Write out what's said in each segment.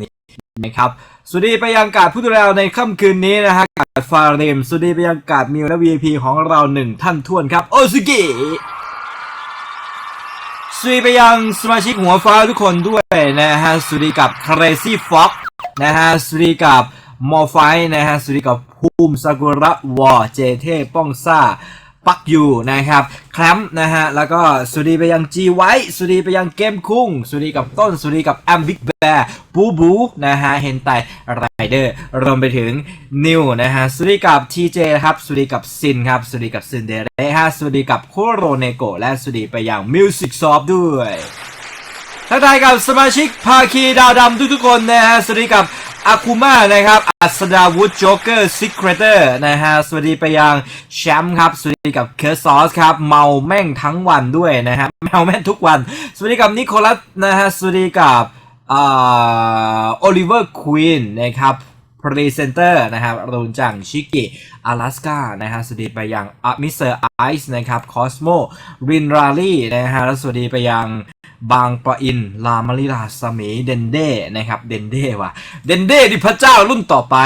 นี้นะครับสวัสดีไปยังการผู้ดูแลในค่ำคืนนี้นะฮะการฟาเรมสวัสดีไปยังการมิวและ VIP ของเราหนึ่งท่านท่วนครับโอซุกิสวัสดีไปยังสมาชิกหัวฟ้าทุกคนด้วยนะฮะสวัสดีกับ Crazy Fox นะฮะสวัสดีกับมอไฟนะฮะสวัสดีกับภูมิซากุระวอเจเทป้องซ่า ปักอยู่นะครับแคลมนะฮะแล้วก็สวัสดีไปยัง G ไว้สวัสดีไปยังเกมคุ้งสวัสดีกับต้นสวัสดีกับแอมบิ๊กแบร์บูบูนะฮะเฮนไตไรเดอร์รวมไปถึงนิวนะฮะสวัสดีกับ TJ ครับสวัสดีกับซินครับสวัสดีกับซินเดเรฮะสวัสดีกับโคโรเนโกและสวัสดีไปยังมิวสิกซอฟด้วยทักทายกับสมาชิกภาคีดาวดำทุกๆคนนะฮะสวัสดีกับ อากุมานะครับ อัศดาวุฒโจ๊กเกอร์ซิกเรเตอร์นะฮะ สวัสดีไปยังแชมป์ครับ สวัสดีกับเคอร์ซอสครับ เมาแม่งทั้งวันด้วยนะฮะ เมาแม่งทุกวัน สวัสดีกับนิโคลัสนะฮะ สวัสดีกับอ่าโอลิเวอร์ควีนนะครับ พรีเซนเตอร์นะครับรุนจังชิกิ阿拉สกานะฮะสวัสดีไปยังมิสเตอร์ไอซ์นะครับคอสโมรินราลีนะฮะและสวัสดีไปยังบางปะอิน ลามาริลาสมีเดนเด้นะครับ เดนเด้ว่ะ เดนเด้ดิพระเจ้ารุ่นต่อไป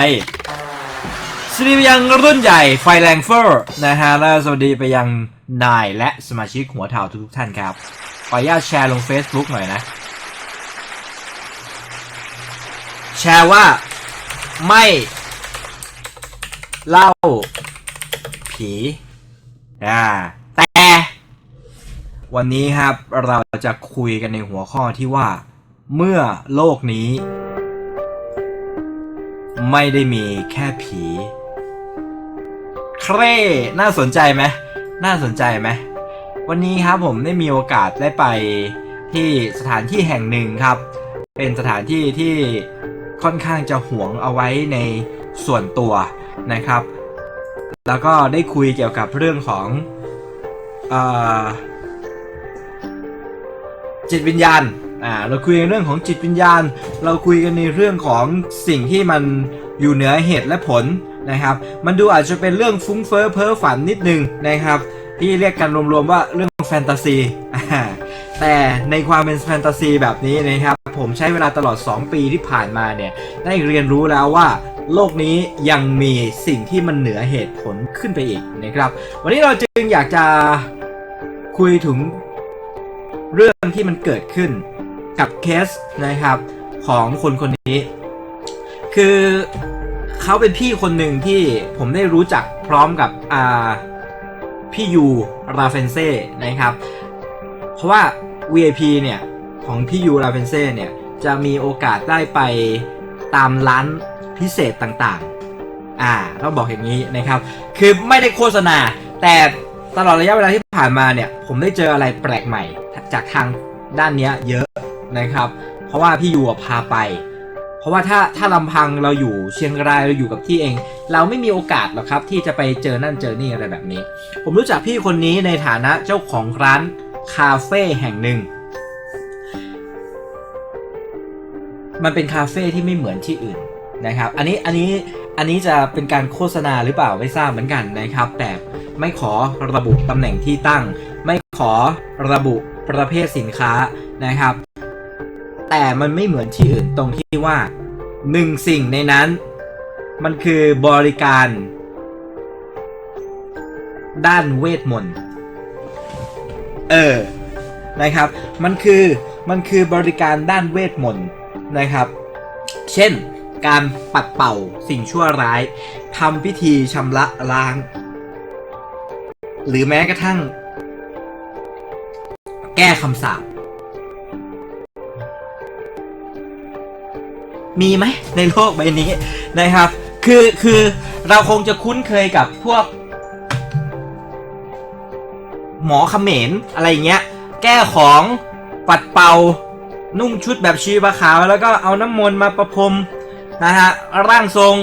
สวัสดีไปยังรุ่นใหญ่ไฟแรงเฟอร์นะฮะและสวัสดีไปยังนายและสมาชิกหัวเถ่าทุกท่านครับ ขออนุญาตแชร์ลง Facebook หน่อยนะ แชร์ว่า ไม่ เล่า ผีอ่าแต่ วันนี้ครับเราจะคุยกันในหัวข้อที่ว่า เมื่อโลกนี้ ไม่ได้มีแค่ผี เคร่น่าสนใจไหมน่าสนใจไหมวันนี้ครับผมได้มีโอกาสได้ไปที่สถานที่แห่งหนึ่งครับ เป็นสถานที่ที่ ค่อนข้างจะหวงเอาไว้ในส่วนตัวนะครับ แล้วก็ได้คุยเกี่ยวกับเรื่องของอจิตวิญญาณอ่าเราคุยกันเรื่องของจิตวิญญาณ เราคุยกันในเรื่องของสิ่งที่มันอยู่เหนือเหตุและผลนะครับ มันดูอาจจะเป็นเรื่องฟุ้งเฟ้อเพ้อฝันนิดนึงนะครับ ที่เรียกกันรวมๆว่าเรื่องแฟนตาซีอ่า แต่ในความเป็นแฟนตาซีแบบนี้นะครับ ผมใช้เวลาตลอด 2 ปีที่ผ่านมาเนี่ย ได้เรียนรู้แล้วว่าโลกนี้ยังมีสิ่งที่มันเหนือเหตุผลขึ้นไปอีกนะครับ วันนี้เราจึงอยากจะคุยถึงเรื่องที่มันเกิดขึ้นกับเคสนะครับของคนคนนี้ คือเขาเป็นพี่คนหนึ่งที่ผมได้รู้จักพร้อมกับอ่าพี่ยูราเฟนเซ่นะครับ เพราะว่า VIP เนี่ยของพี่ยูราเฟนเซ่เนี่ยจะมีโอกาสได้ไปตามร้านพิเศษต่างๆ อ่าต้องบอกอย่างนี้นะครับ คือไม่ได้โฆษณา แต่ตลอดระยะเวลาที่ผ่านมาเนี่ยผมได้เจออะไรแปลกใหม่ จากทางด้านเนี้ยเยอะนะครับ เพราะว่าพี่ยูพาไป เพราะว่าถ้าถ้าลำพังเราอยู่เชียงรายเราอยู่กับที่เอง เราไม่มีโอกาสหรอกครับที่จะไปเจอนั่นเจอนี่อะไรแบบนี้ ผมรู้จักพี่คนนี้ในฐานะเจ้าของร้าน คาเฟ่แห่งหนึ่ง มันเป็นคาเฟ่ที่ไม่เหมือนที่อื่นนะครับ อันนี้อันนี้อันนี้จะเป็นการโฆษณาหรือเปล่าไม่ทราบเหมือนกันนะครับ แต่ไม่ขอระบุตำแหน่งที่ตั้ง ไม่ขอระบุประเภทสินค้านะครับ แต่มันไม่เหมือนที่อื่นตรงที่ว่าหนึ่งสิ่งในนั้น มันคือบริการ ด้านเวทมนต์ เออนะครับ มันคือมันคือบริการด้านเวทมนต์นะครับ เช่นการปัดเป่าสิ่งชั่วร้ายทำพิธีชำระล้าง หรือแม้กระทั่ง แก้คำสาปมีไหมในโลกใบนี้นะครับ คือคือเราคงจะคุ้นเคยกับพวก หมอเขมรอะไรเงี้ย แก้ของปัดเป่านุ่งชุดแบบชีวะขาวแล้วก็เอาน้ำมนต์มาประพรมนะฮะร่างทรง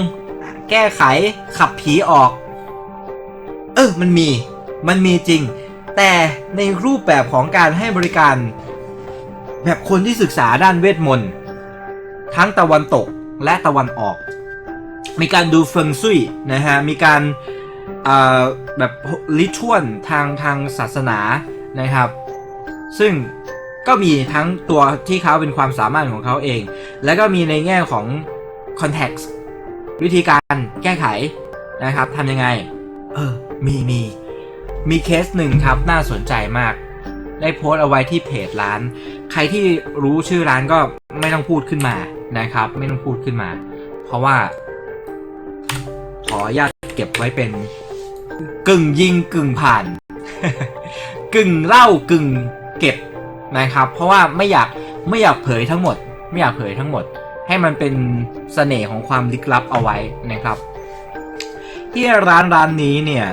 แก้ไขขับผีออก เออมันมีมันมีจริง แต่ในรูปแบบของการให้บริการ แบบคนที่ศึกษาด้านเวทมนต์ทั้งตะวันตกและตะวันออก มีการดูเฟิงซุยนะฮะมีการ แบบลิชวลทางทางศาสนานะครับ ซึ่งก็มีทั้งตัวที่เขาเป็นความสามารถของเขาเอง แล้วก็มีในแง่ของ context วิธีการแก้ไขนะครับทำยังไง เออ มีมีมีเคสหนึ่งครับน่าสนใจมาก ได้โพสต์เอาไว้ที่เพจร้าน ใครที่รู้ชื่อร้านก็ไม่ต้องพูดขึ้นมานะครับ ไม่ต้องพูดขึ้นมา เพราะว่า ขออนุญาตเก็บไว้เป็น กึ่งยิงกึ่งผ่าน กึ่งเล่ากึ่งเก็บนะครับ เพราะว่าไม่อยากไม่อยากเผยทั้งหมด ไม่อยากเผยทั้งหมด ให้มันเป็นเสน่ห์ของความลึกลับเอาไว้นะครับ ที่ร้านร้านนี้เนี่ย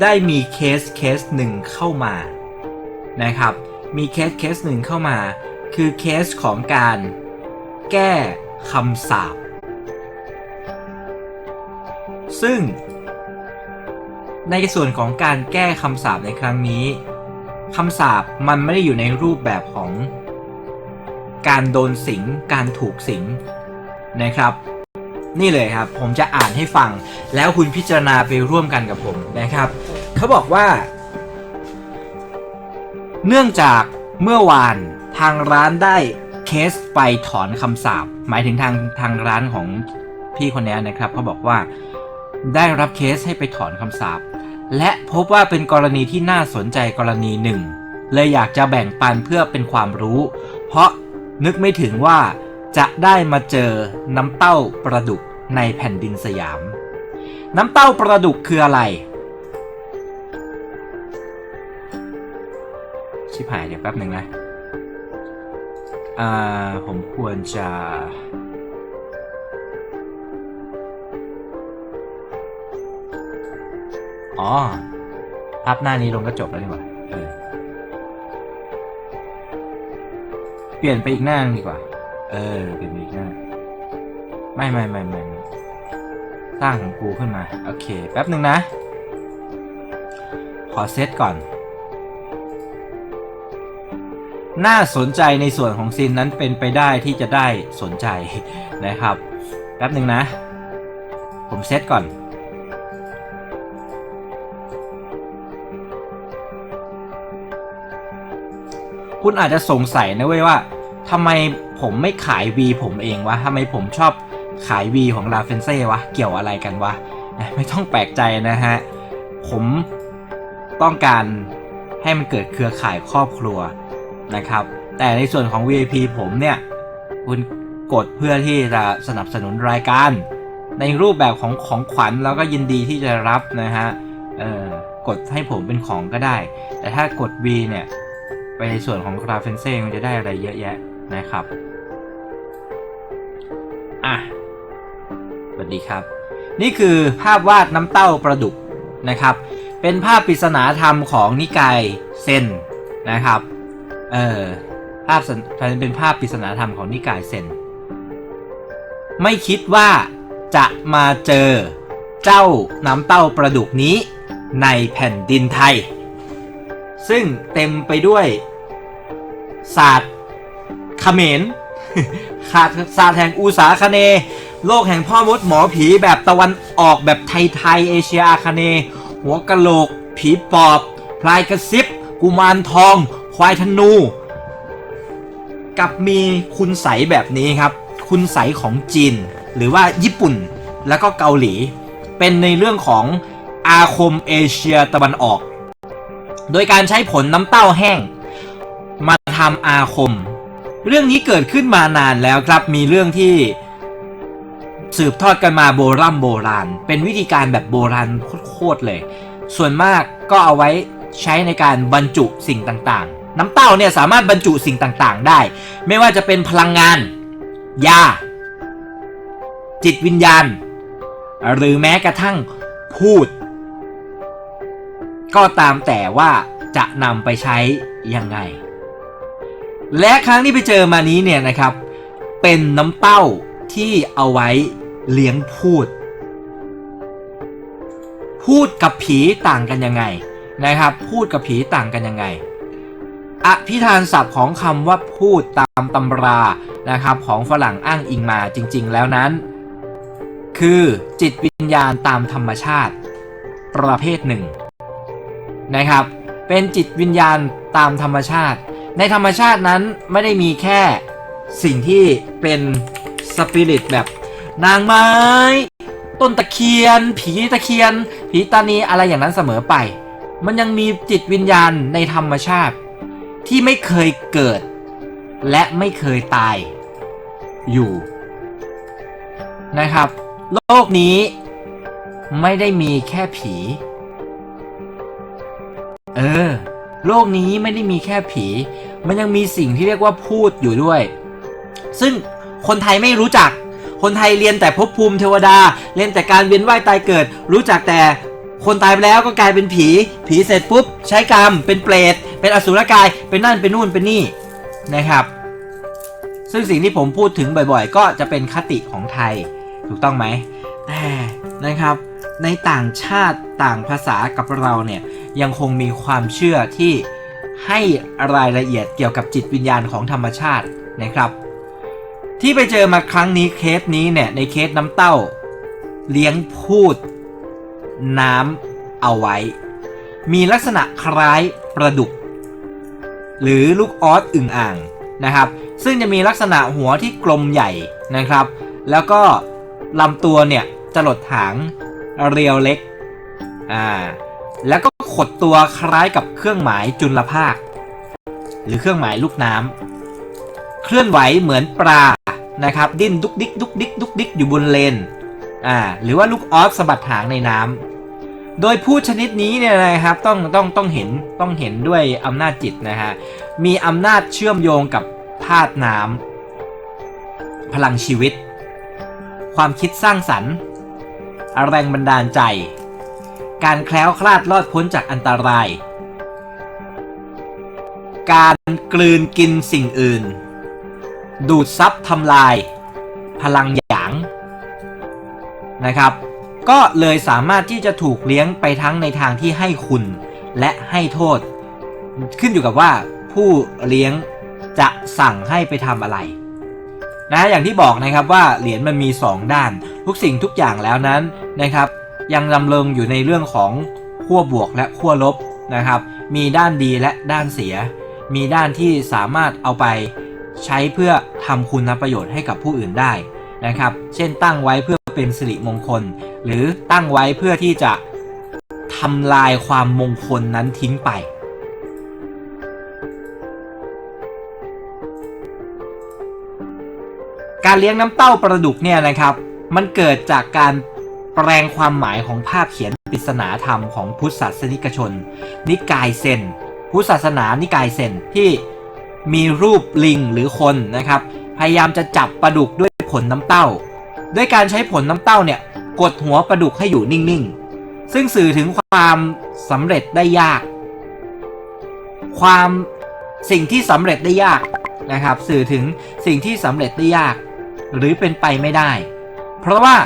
ได้มีเคสเคสหนึ่งเข้ามานะครับ มีเคสเคสหนึ่งเข้ามา คือเคสของการแก้คำสาปซึ่ง ในส่วนของการแก้คำสาปในครั้งนี้คำสาปมันไม่ได้อยู่ในรูปแบบของ การโดนสิง การถูกสิงนะครับ นี่เลยครับ ผมจะอ่านให้ฟัง แล้วคุณพิจารณาไปร่วมกันกับผมนะครับ เขาบอกว่า เนื่องจากเมื่อวานทางร้านได้เคสไปถอนคำสาปหมายถึงทางทางร้านของพี่คนนี้นะครับเขาบอกว่า ได้รับเคสให้ไปถอนคำสาปและพบว่าเป็นกรณีที่น่าสนใจกรณีหนึ่ง เลยอยากจะแบ่งปันเพื่อเป็นความรู้ เพราะนึกไม่ถึงว่าจะได้มาเจอน้ำเต้าประดุกในแผ่นดินสยาม น้ำเต้าประดุกคืออะไร ชิบหายเดี๋ยวแป๊บหนึ่งนะ อ่า ผมควรจะ อ๋อ อัพหน้านี้ลงก็จบแล้วดีกว่าเปลี่ยนไปอีกหน้านึงดีกว่า เออ เปลี่ยนไปอีกหน้า ไม่ไม่ไม่ไม่สร้างของกูขึ้นมา โอเค แป๊บหนึ่งนะ ขอเซตก่อน น่าสนใจในส่วนของซีนนั้นเป็นไปได้ที่จะได้สนใจนะครับ แป๊บหนึ่งนะ ผมเซตก่อน คุณอาจจะสงสัยนะเว้ยว่าทำไมผมไม่ขาย V ผมเองวะทำไมผมชอบขาย V ของลาเฟนเซ่วะ เกี่ยวอะไรกันวะ ไม่ต้องแปลกใจนะฮะ ผมต้องการให้มันเกิดเครือข่ายครอบครัวนะครับ แต่ในส่วนของ VIP ผมเนี่ย คุณกดเพื่อที่จะสนับสนุนรายการ ในรูปแบบของของขวัญแล้วก็ยินดีที่จะรับนะฮะ เออกดให้ผมเป็นของก็ได้ แต่ถ้ากด V เนี่ย ไปในส่วนของคราเฟนเซ่มันจะได้อะไรเยอะแยะนะครับ อะสวัสดีครับ นี่คือภาพวาดน้ำเต้าประดุกนะครับ เป็นภาพปริศนาธรรมของนิกายเซนนะครับ เออภาพเป็นภาพปริศนาธรรมของนิกายเซนไม่คิดว่าจะมาเจอเจ้าน้ำเต้าประดุกนี้ในแผ่นดินไทย ซึ่งเต็มไปด้วยศาสตร์เขมรขาดศาสตร์แห่งอุสาคเน โลกแห่งพ่อมดหมอผีแบบตะวันออกแบบไทยๆเอเชียอาคเน หัวกะโหลก ผีปอบ พลายกระซิบ กุมารทอง ควายธนู กับมีคุณใสยแบบนี้ครับ คุณใสยของจีน หรือว่าญี่ปุ่นแล้วก็เกาหลี เป็นในเรื่องของอาคมเอเชียตะวันออก โดยการใช้ผลน้ำเต้าแห้ง มาทำอาคม เรื่องนี้เกิดขึ้นมานานแล้วครับมีเรื่องที่สืบทอดกันมาโบราณโบราณ เป็นวิธีการแบบโบราณโคตรเลย ส่วนมากก็เอาไว้ใช้ในการบรรจุสิ่งต่างๆ น้ำเต้าเนี่ยสามารถบรรจุสิ่งต่างๆ ได้ ไม่ว่าจะเป็นพลังงาน ยา จิตวิญญาณ หรือแม้กระทั่งพูด ก็ตามแต่ว่าจะนำไปใช้ยังไง และครั้งที่ไปเจอมานี้เนี่ยนะครับ เป็นน้ำเต้าที่เอาไว้เลี้ยงพูด พูดกับผีต่างกันยังไงนะครับ พูดกับผีต่างกันยังไงอภิธานศัพท์ของคำว่าพูดตามตำรานะครับ ของฝรั่งอ้างอิงมาจริง ๆ แล้วนั้น คือจิตวิญญาณตามธรรมชาติ ประเภทหนึ่ง นะครับ เป็นจิตวิญญาณตามธรรมชาติ ในธรรมชาตินั้นไม่ได้มีแค่สิ่งที่เป็นสปิริตแบบนางไม้ ต้นตะเคียน ผีตะเคียน ผีตานีอะไรอย่างนั้นเสมอไป มันยังมีจิตวิญญาณในธรรมชาติ ที่ไม่เคยเกิด และไม่เคยตายอยู่นะครับ โลกนี้ไม่ได้มีแค่ผี เออ โลกนี้ไม่ได้มีแค่ผี มันยังมีสิ่งที่เรียกว่าพูดอยู่ด้วย ซึ่งคนไทยไม่รู้จัก คนไทยเรียนแต่ภพภูมิเทวดา เรียนแต่การเวียนว่ายตายเกิด รู้จักแต่คนตายไปแล้วก็กลายเป็นผี ผีเสร็จปุ๊บ ใช้กรรม เป็นเปรต เป็นอสุรกาย เป็นนั่น เป็นนู่น เป็นนี่นะครับ ซึ่งสิ่งที่ผมพูดถึงบ่อยๆ ก็จะเป็นคติของไทย ถูกต้องไหม แต่นะครับ ในต่างชาติ ต่างภาษากับเราเนี่ยยังคงมีความเชื่อที่ให้รายละเอียดเกี่ยวกับจิตวิญญาณของธรรมชาตินะครับ ที่ไปเจอมาครั้งนี้เคสนี้เนี่ยในเคสน้ำเต้า เลี้ยงพูด น้ำเอาไว้ มีลักษณะคล้ายประดุก หรือลูกออสอึ่งอ่างนะครับ ซึ่งจะมีลักษณะหัวที่กลมใหญ่นะครับ แล้วก็ลำตัวเนี่ยจะหลดหางเรียวเล็ก อ่า แล้วก็ขดตัวคล้ายกับเครื่องหมายจุลภาค หรือเครื่องหมายลูกน้ำเคลื่อนไหวเหมือนปลานะครับ ดิ้นดุกดิกดุกดิกดุกดิกอยู่บนเลนอ่าหรือว่าลูกออสสะบัดหางในน้ำโดยพูดชนิดนี้เนี่ยนะครับต้องต้องต้องเห็นต้องเห็นด้วยอำนาจจิตนะฮะมีอำนาจเชื่อมโยงกับธาตุน้ำพลังชีวิต ความคิดสร้างสรรค์แรงบันดาลใจ การแคล้วคลาดรอดพ้นจากอันตราย การกลืนกินสิ่งอื่น ดูดซับทำลาย พลังหยางนะครับ ก็เลยสามารถที่จะถูกเลี้ยงไปทั้งในทางที่ให้คุณและให้โทษ ขึ้นอยู่กับว่าผู้เลี้ยงจะสั่งให้ไปทำอะไรนะอย่างที่บอกนะครับว่าเหรียญมันมี 2 ด้าน ทุกสิ่งทุกอย่างแล้วนั้นนะครับ ยังดำเริงอยู่ในเรื่องของขั้วบวกและขั้วลบนะครับ มีด้านดีและด้านเสีย มีด้านที่สามารถเอาไปใช้เพื่อทำคุณประโยชน์ให้กับผู้อื่นได้นะครับ เช่นตั้งไว้เพื่อเป็นสิริมงคล หรือตั้งไว้เพื่อที่จะทำลายความมงคลนั้นทิ้งไป การเลี้ยงน้ำเต้าประดุกเนี่ยนะครับ มันเกิดจากการ แปลงความหมายของภาพเขียนปริศนาธรรมของพุทธศาสนิกชน นิกายเซนพุทธศาสนานิกายเซนที่มีรูปลิงหรือคนนะครับ พยายามจะจับปลาดุกด้วยผลน้ำเต้า ด้วยการใช้ผลน้ำเต้าเนี่ยกดหัวปลาดุกให้อยู่นิ่งๆ ซึ่งสื่อถึงความสำเร็จได้ยาก ความสิ่งที่สำเร็จได้ยากนะครับ สื่อถึงสิ่งที่สำเร็จได้ยาก หรือเป็นไปไม่ได้ เพราะว่า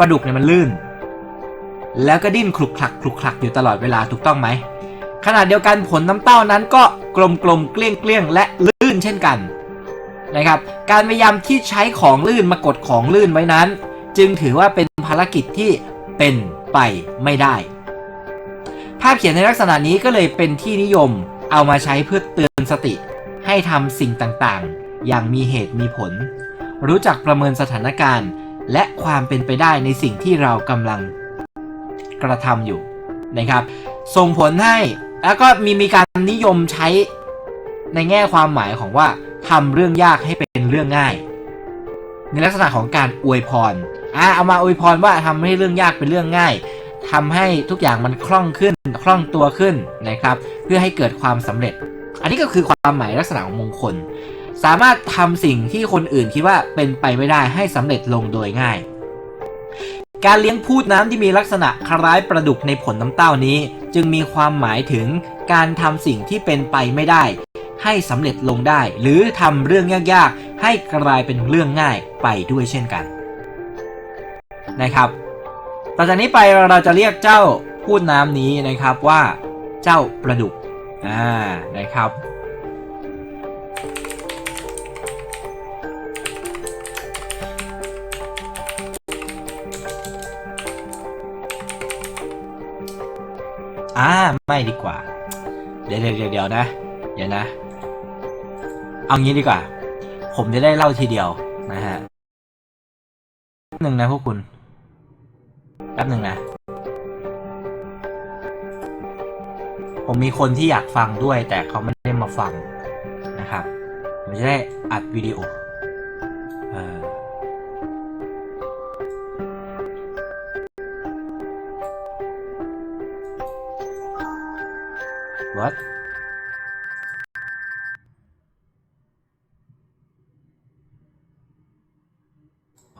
ปลาดุกเนี่ยมันลื่น แล้วก็ดิ้นคลุกคลักคลุกคลักอยู่ตลอดเวลาถูกต้องไหมขณะเดียวกันผลน้ำเต้านั้นก็กลมกลมเกลี้ยงเกลี้ยงและลื่นเช่นกันนะครับ การพยายามที่ใช้ของลื่นมากดของลื่นไว้นั้น จึงถือว่าเป็นภารกิจที่เป็นไปไม่ได้ ภาพเขียนในลักษณะนี้ก็เลยเป็นที่นิยมเอามาใช้เพื่อเตือนสติ ให้ทำสิ่งต่างๆ อย่างมีเหตุมีผล รู้จักประเมินสถานการณ์ และความเป็นไปได้ในสิ่งที่เรากำลังกระทำอยู่นะครับ ส่งผลให้แล้วก็มีมีการนิยมใช้ในแง่ความหมายของว่าทำเรื่องยากให้เป็นเรื่องง่าย ในลักษณะของการอวยพรอ่าเอามาอวยพรว่าทำให้เรื่องยากเป็นเรื่องง่ายทำให้ทุกอย่างมันคล่องขึ้นคล่องตัวขึ้นนะครับ เพื่อให้เกิดความสำเร็จ อันนี้ก็คือความหมายลักษณะของมงคล สามารถทำสิ่งที่คนอื่นคิดว่าเป็นไปไม่ได้ให้สำเร็จลงโดยง่าย การเลี้ยงพูดน้ำที่มีลักษณะคล้ายปลาดุกในผลน้ำเต้านี้ จึงมีความหมายถึงการทำสิ่งที่เป็นไปไม่ได้ ให้สำเร็จลงได้ หรือทำเรื่องยากๆ ให้กลายเป็นเรื่องง่ายไปด้วยเช่นกัน นะครับต่อจากนี้ไปเราจะเรียกเจ้าพูดน้ำนี้นะครับว่า เจ้าปลาดุกอ่านะครับ อ่าไม่ดีกว่า เดี๋ยวเดี๋ยวเดี๋ยวนะ เดี๋ยวนะ เอางี้ดีกว่า ผมจะได้เล่าทีเดียวนะฮะแป๊บหนึ่งนะพวกคุณแป๊บหนึ่งนะ ผมมีคนที่อยากฟังด้วย แต่เขาไม่ได้มาฟังนะครับ ผมจะได้อัดวิดีโอ what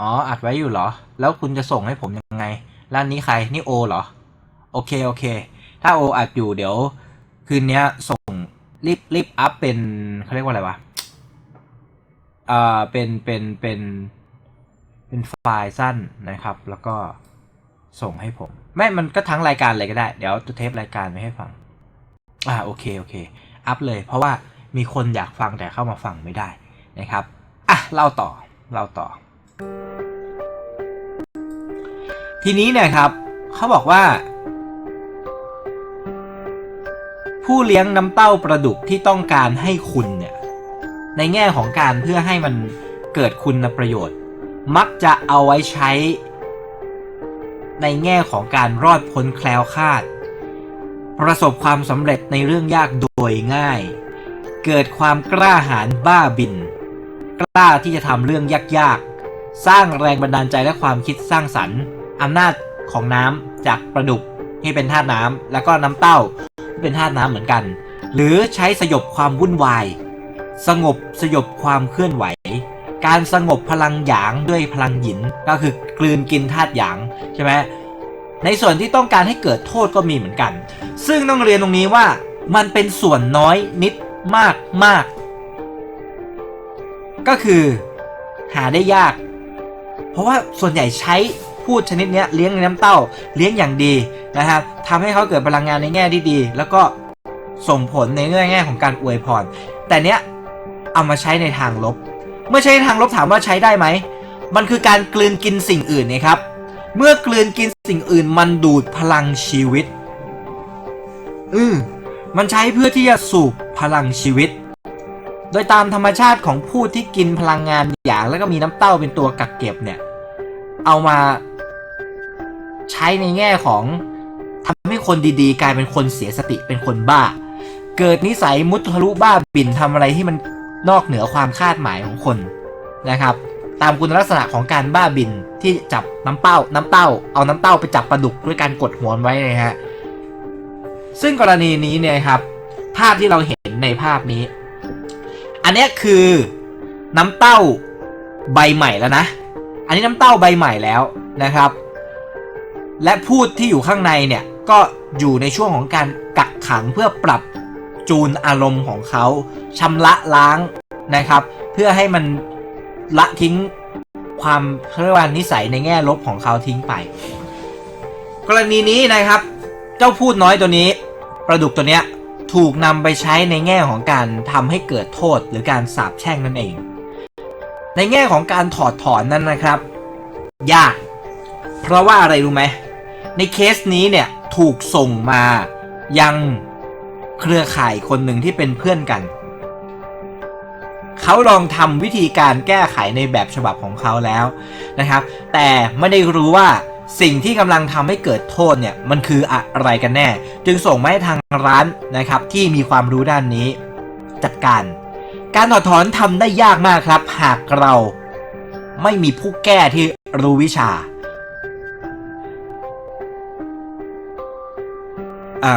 อ๋อ อัดไว้อยู่เหรอ แล้วคุณจะส่งให้ผมยังไงร้านนี้ใคร นี่โอเหรอ โอเค โอเค ถ้าโออัดอยู่เดี๋ยว คืนนี้ส่งรีบรีบอัพเป็นเขาเรียกว่าอะไรวะ อ่า เป็น เป็น เป็น เป็นไฟล์สั้นนะครับ แล้วก็ส่งให้ผม ไม่ มันก็ทั้งรายการเลยก็ได้ เดี๋ยวจะเทปรายการไปให้ฟัง อ่าโอเคโอเคอัพเลยเพราะว่ามีคนอยากฟังแต่เข้ามาฟังไม่ได้นะครับอะเล่าต่อเล่าต่อ ทีนี้เนี่ยครับเขาบอกว่า ผู้เลี้ยงน้ำเต้าปลาดุกที่ต้องการให้คุณเนี่ยในแง่ของการเพื่อให้มันเกิดคุณประโยชน์ มักจะเอาไว้ใช้ ในแง่ของการรอดพ้นแคล้วคลาด ประสบความสำเร็จในเรื่องยากโดยง่าย เกิดความกล้าหาญบ้าบิน กล้าที่จะทำเรื่องยากๆ สร้างแรงบันดาลใจและความคิดสร้างสรรค์อำนาจของน้ำจากปลาดุกที่เป็นธาตุน้ำแล้วก็น้ำเต้าเป็นธาตุน้ำเหมือนกัน หรือใช้สยบความวุ่นวาย สงบสยบความเคลื่อนไหว การสงบพลังหยางด้วยพลังหยินก็คือกลืนกินธาตุหยางใช่ไหม ในส่วนที่ต้องการให้เกิดโทษก็มีเหมือนกัน ซึ่งต้องเรียนตรงนี้ว่ามันเป็นส่วนน้อยนิดมากมาก ก็คือหาได้ยาก เพราะว่าส่วนใหญ่ใช้พูดชนิดนี้เลี้ยงในน้ำเต้าเลี้ยงอย่างดีนะครับทำให้เขาเกิดพลังงานในแง่ที่ดี แล้วก็ส่งผลในเรื่องแง่ของการอวยพร แต่เนี้ยเอามาใช้ในทางลบ เมื่อใช้ในทางลบถามว่าใช้ได้ไหม มันคือการกลืนกินสิ่งอื่นไงครับ เมื่อกลืนกินสิ่งอื่นมันดูดพลังชีวิต อืมมันใช้เพื่อที่จะสูบพลังชีวิต โดยตามธรรมชาติของผู้ที่กินพลังงานอย่างแล้วก็มีน้ำเต้าเป็นตัวกักเก็บเนี่ย เอามาใช้ในแง่ของทำให้คนดีๆ กลายเป็นคนเสียสติเป็นคนบ้า เกิดนิสัยมุทะลุบ้าบินทำอะไรที่มันนอกเหนือความคาดหมายของคนนะครับ ตามคุณลักษณะของการบ้าบินที่จับน้ำเป้า น้ำเต้า เอาน้ำเต้าไปจับปลาดุกด้วยการกดหัวนไว้นะฮะ ซึ่งกรณีนี้เนี่ยครับ ภาพที่เราเห็นในภาพนี้ อันนี้คือน้ำเต้าใบใหม่แล้วนะ อันนี้น้ำเต้าใบใหม่แล้วนะครับ และพูดที่อยู่ข้างในเนี่ยก็อยู่ในช่วงของการกักขังเพื่อปรับจูนอารมณ์ของเขาชำระล้างนะครับ เพื่อให้มัน ละทิ้งความเขาเรียกว่านิสัยในแง่ลบของเขาทิ้งไป กรณีนี้นะครับ เจ้าพูดน้อยตัวนี้ปลาดุกตัวเนี้ยถูกนำไปใช้ในแง่ของการทำให้เกิดโทษหรือการสาปแช่งนั่นเอง ในแง่ของการถอดถอนนั้นนะครับ ยาก เพราะว่าอะไรรู้ไหม ในเคสนี้เนี่ยถูกส่งมายังเครือข่ายคนหนึ่งที่เป็นเพื่อนกัน เขาลองทำวิธีการแก้ไขในแบบฉบับของเขาแล้วนะครับ แต่ไม่ได้รู้ว่าสิ่งที่กำลังทำให้เกิดโทษเนี่ยมันคืออะไรกันแน่ จึงส่งมาให้ทางร้านนะครับที่มีความรู้ด้านนี้จัดการ การถอดถอนทำได้ยากมากครับ หากเราไม่มีผู้แก้ที่รู้วิชาอ่า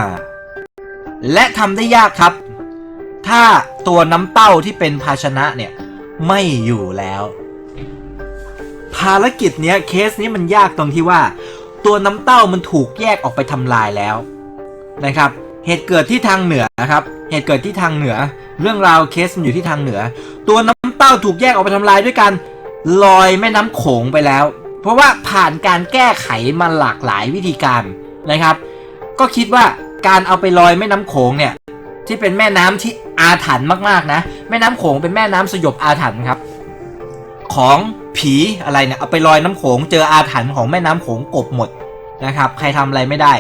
และทำได้ยากครับ ถ้าตัวน้ำเต้าที่เป็นภาชนะเนี่ย ไม่อยู่แล้ว ภารกิจเนี้ยเคสนี้มันยากตรงที่ว่า ตัวน้ำเต้ามันถูกแยกออกไปทำลายแล้วนะครับ เหตุเกิดที่ทางเหนือนะครับ เหตุเกิดที่ทางเหนือ เรื่องราวเคสมันอยู่ที่ทางเหนือ ตัวน้ำเต้าถูกแยกออกไปทำลายด้วยการลอยแม่น้ำโขงไปแล้ว เพราะว่าผ่านการแก้ไขมาหลากหลายวิธีการนะครับ ก็คิดว่าการเอาไปลอยแม่น้ำโขงเนี่ยที่เป็นแม่น้ำที่ อาถรรพ์มากๆนะ แม่น้ำโขงเป็นแม่น้ำสยบอาถรรพ์ครับ ของผีอะไรเนี่ยเอาไปลอยน้ำโขงเจออาถรรพ์ของแม่น้ำโขงกบหมดนะครับ ใครทำอะไรไม่ได้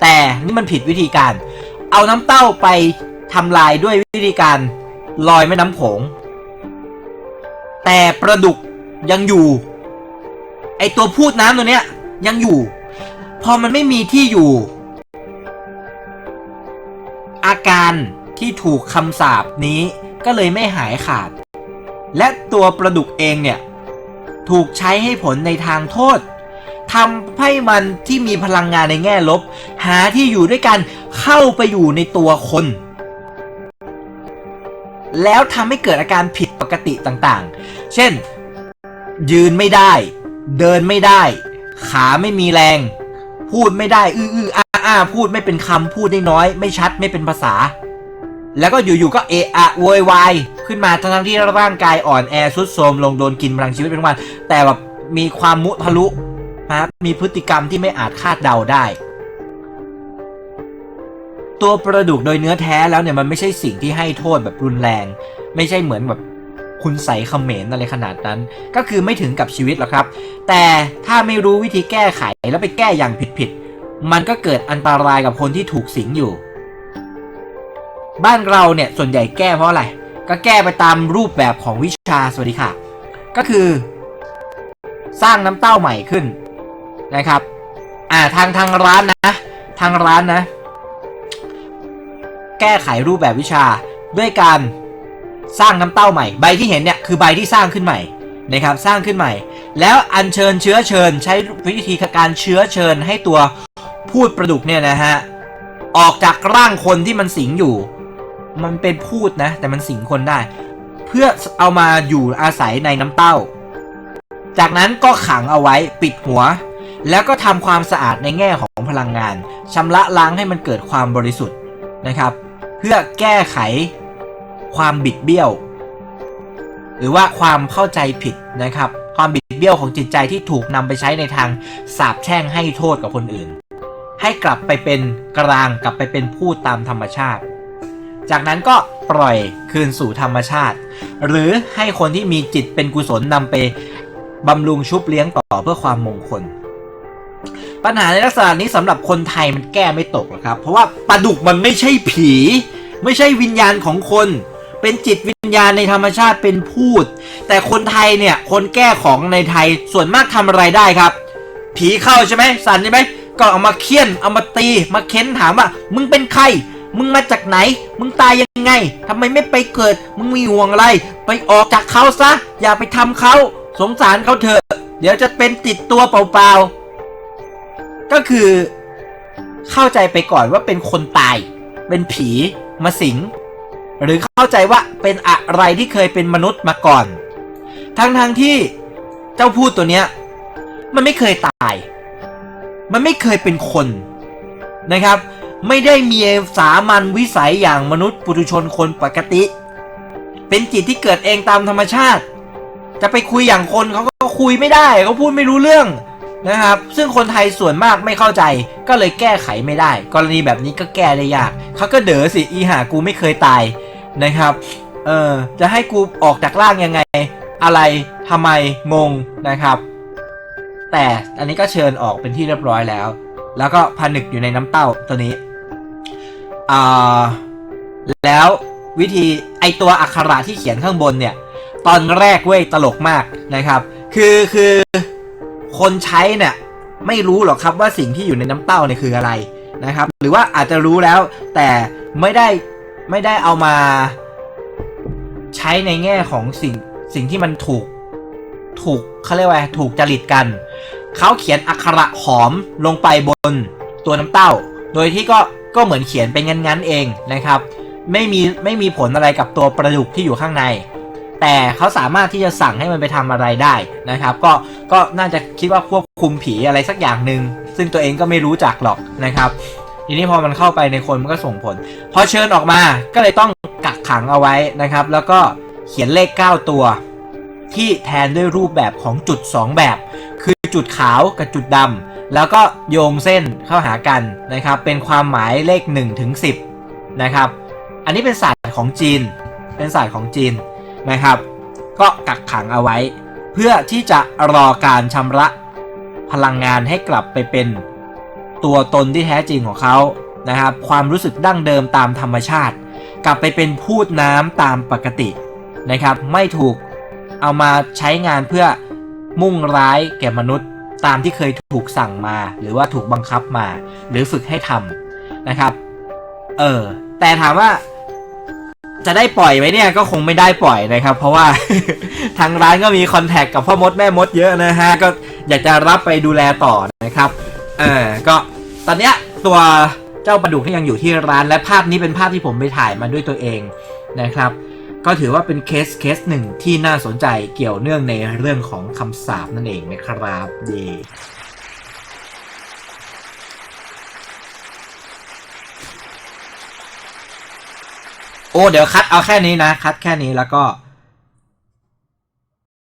แต่นี่มันผิดวิธีการ เอาน้ำเต้าไปทำลายด้วยวิธีการลอยแม่น้ำโขง แต่ปลาดุกยังอยู่ ไอตัวพูดน้ำตัวเนี้ยยังอยู่ พอมันไม่มีที่อยู่ อาการ ที่ถูกคำสาปนี้ก็เลยไม่หายขาด และตัวปลาดุกเองเนี่ย ถูกใช้ให้ผลในทางโทษทำให้มันที่มีพลังงานในแง่ลบ หาที่อยู่ด้วยกันเข้าไปอยู่ในตัวคน แล้วทำให้เกิดอาการผิดปกติต่างๆ เช่น ยืนไม่ได้ เดินไม่ได้ ขาไม่มีแรง พูดไม่ได้ อื้ออื้ออ้าอ้าพูดไม่เป็นคำพูดได้น้อย ไม่ชัดไม่เป็นภาษา แล้วก็อยู่ๆก็เอะอะโวยวายขึ้นมาทั้งที่ร่างกายอ่อนแอสุดโทรมลงโดนกินพลังชีวิตเป็นวัน แต่แบบมีความมุทะลุนะมีพฤติกรรมที่ไม่อาจคาดเดาได้ ตัวประดุกโดยเนื้อแท้แล้วเนี่ยมันไม่ใช่สิ่งที่ให้โทษแบบรุนแรง ไม่ใช่เหมือนแบบคุณใส่เขมรอะไรขนาดนั้น ก็คือไม่ถึงกับชีวิตหรอกครับ แต่ถ้าไม่รู้วิธีแก้ไขแล้วไปแก้อย่างผิดๆมันก็เกิดอันตรายกับคนที่ถูกสิงอยู่ บ้านเราเนี่ยส่วนใหญ่แก้เพราะอะไร ก็แก้ไปตามรูปแบบของวิชาสวัสดีค่ะ ก็คือ สร้างน้ำเต้าใหม่ขึ้นนะครับ อ่าทางทางร้านนะ ทางร้านนะ แก้ไขรูปแบบวิชาด้วยการสร้างน้ำเต้าใหม่ ใบที่เห็นเนี่ยคือใบที่สร้างขึ้นใหม่นะครับ สร้างขึ้นใหม่ แล้วอัญเชิญเชื้อเชิญ ใช้วิธีการเชื้อเชิญให้ตัวพูดประดุกเนี่ยนะฮะออกจากร่างคนที่มันสิงอยู่ มันเป็นพูดนะ แต่มันสิงคนได้ เพื่อเอามาอยู่อาศัยในน้ำเต้า จากนั้นก็ขังเอาไว้ปิดหัว แล้วก็ทำความสะอาดในแง่ของพลังงานชำระล้างให้มันเกิดความบริสุทธิ์นะครับ เพื่อแก้ไขความบิดเบี้ยว หรือว่าความเข้าใจผิดนะครับ ความบิดเบี้ยวของจิตใจที่ถูกนำไปใช้ในทางสาบแช่งให้โทษกับคนอื่น ให้กลับไปเป็นกลางกลับไปเป็นพูดตามธรรมชาติ จากนั้นก็ปล่อยคืนสู่ธรรมชาติ หรือให้คนที่มีจิตเป็นกุศลนำไปบำรุงชุบเลี้ยงต่อเพื่อความมงคล ปัญหาในลักษณะนี้สำหรับคนไทยมันแก้ไม่ตกหรอกครับ เพราะว่าปลาดุกมันไม่ใช่ผี ไม่ใช่วิญญาณของคน เป็นจิตวิญญาณในธรรมชาติเป็นพูด แต่คนไทยเนี่ยคนแก้ของในไทยส่วนมากทำอะไรได้ครับ ผีเข้าใช่ไหมสันใช่ไหมก็เอามาเคี่ยนเอามาตีมาเค้นถามว่า มึงเป็นใคร มึงมาจากไหน มึงตายยังไงทำไมไม่ไปเกิด มึงมีห่วงอะไร ไปออกจากเขาซะ อย่าไปทำเขา สงสารเขาเถอะ เดี๋ยวจะเป็นติดตัวเปล่าๆ ก็คือ เข้าใจไปก่อนว่าเป็นคนตาย เป็นผีมาสิง หรือเข้าใจว่าเป็นอะไรที่เคยเป็นมนุษย์มาก่อน ทั้งๆทที่เจ้าพูดตัวเนี้ย มันไม่เคยตาย มันไม่เคยเป็นคนนะครับ ไม่ได้มีสามัญวิสัยอย่างมนุษย์ปุถุชนคนปกติ เป็นจิตที่เกิดเองตามธรรมชาติ จะไปคุยอย่างคนเขาก็คุยไม่ได้เขาพูดไม่รู้เรื่องนะครับ ซึ่งคนไทยส่วนมากไม่เข้าใจ ก็เลยแก้ไขไม่ได้ กรณีแบบนี้ก็แก้ได้ยากเขาก็เด๋อสิอีหากูไม่เคยตายนะครับ เออจะให้กูออกจากร่างยังไง อะไรทำไมงงนะครับ แต่อันนี้ก็เชิญออกเป็นที่เรียบร้อยแล้ว แล้วก็ผนึกอยู่ในน้ำเต้าตัวนี้อ่าแล้ววิธีไอตัวอักขระที่เขียนข้างบนเนี่ย ตอนแรกเว้ยตลกมากนะครับ คือคือคนใช้เนี่ยไม่รู้หรอกครับว่าสิ่งที่อยู่ในน้ำเต้าเนี่ยคืออะไรนะครับ หรือว่าอาจจะรู้แล้วแต่ไม่ได้ไม่ได้เอามาใช้ในแง่ของสิ่งสิ่งที่มันถูกถูกเขาเรียกว่าถูกจริตกัน เขาเขียนอักขระหอมลงไปบนตัวน้ำเต้า โดยที่ก็ก็เหมือนเขียนเป็นงั้นๆเองนะครับ ไม่มีไม่มีผลอะไรกับตัวประดุกที่อยู่ข้างใน แต่เขาสามารถที่จะสั่งให้มันไปทำอะไรได้นะครับ ก็ก็น่าจะคิดว่าควบคุมผีอะไรสักอย่างหนึ่งซึ่งตัวเองก็ไม่รู้จักหรอกนะครับ ทีนี้พอมันเข้าไปในคนมันก็ส่งผล พอเชิญออกมาก็เลยต้องกักขังเอาไว้นะครับ แล้วก็เขียนเลข 9 ตัว ที่แทนด้วยรูปแบบของจุด 2 แบบ คือจุดขาวกับจุดดำแล้วก็โยงเส้นเข้าหากันนะครับ เป็นความหมายเลข1ถึง10 นะครับ อันนี้เป็นศาสตร์ของจีน เป็นศาสตร์ของจีนนะครับ ก็กักขังเอาไว้ เพื่อที่จะรอการชำระพลังงานให้กลับไปเป็นตัวตนที่แท้จริงของเขานะครับ ความรู้สึกดั้งเดิมตามธรรมชาติ กลับไปเป็นพูดน้ำตามปกตินะครับ ไม่ถูก เอามาใช้งานเพื่อมุ่งร้ายแก่มนุษย์ตามที่เคยถูกสั่งมา หรือว่าถูกบังคับมา หรือฝึกให้ทำนะครับ เออ แต่ถามว่าจะได้ปล่อยไหมเนี่ยก็คงไม่ได้ปล่อยนะครับ เพราะว่าทางร้านก็มีคอนแทคกับพ่อมดแม่มดเยอะนะฮะ ก็อยากจะรับไปดูแลต่อนะครับ เออก็ตอนเนี้ยตัวเจ้าปลาดุกที่ยังอยู่ที่ร้านและภาพนี้เป็นภาพที่ผมไปถ่ายมาด้วยตัวเองนะครับ ก็ถือว่าเป็นเคสเคสหนึ่งที่น่าสนใจเกี่ยวเนื่องในเรื่องของคำสาปนั่นเองนะครับเย่โอ้เดี๋ยวคัดเอาแค่นี้นะ คัดแค่นี้แล้วก็